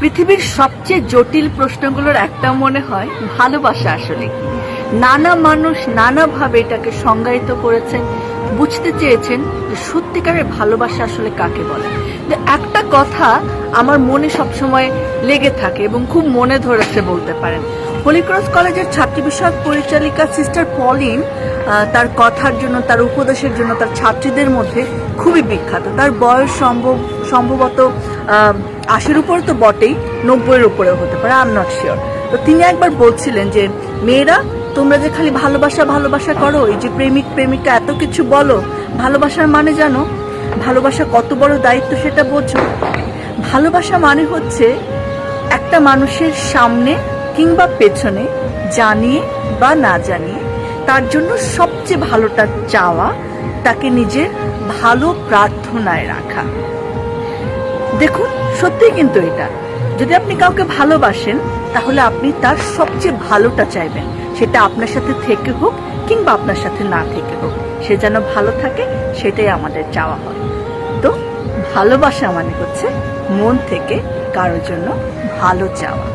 পৃথিবীর সবচেয়ে জটিল প্রশ্নগুলোর একটা মনে হয় ভালোবাসা আসলে কি। নানা মানুষ নানাভাবে এটাকে সংজ্ঞায়িত করেছেন, বুঝতে চেয়েছেন যে সত্যিকারের ভালোবাসা আসলে কাকে বলে। একটা কথা আমার মনে সবসময় লেগে থাকে এবং খুব মনে ধরেছে বলতে পারেন। হলিক্রস কলেজের ছাত্রী বিষয়ক পরিচালিকা সিস্টার পলিন তার কথার জন্য, তার উপদেশের জন্য তার ছাত্রীদের মধ্যে খুবই বিখ্যাত। তার বয়স সম্ভব সম্ভবত আশির উপরে তো বটেই, নব্বইয়ের উপরেও হতে পারে আম নট শিওর তো তিনি একবার বলছিলেন যে, মেয়েরা, তোমরা যে খালি ভালোবাসা ভালোবাসা করো, এই যে প্রেমিক, প্রেমিকা, এত কিছু বলো, ভালোবাসার মানে জানো? ভালোবাসা কত বড় দায়িত্ব সেটা বোঝো। ভালোবাসা মানে হচ্ছে একটা মানুষের সামনে কিংবা পেছনে জানিয়ে বা না জানিয়ে তার জন্য সবচেয়ে ভালোটা চাওয়া, তাকে নিজের ভালো প্রার্থনায় রাখা। দেখুন সত্যি কিন্তু এটা। যদি আপনি কাউকে ভালোবাসেন, তাহলে আপনি তার সবচেয়ে ভালোটা চাইবেন। সেটা আপনার সাথে থেকে হোক কিংবা আপনার সাথে না থেকে হোক। সে যেন ভালো থাকে, সেটাই আমাদের চাওয়া হয়। তো, ভালোবাসা মানে হচ্ছে মন থেকে কারোর জন্য ভালো চাওয়া।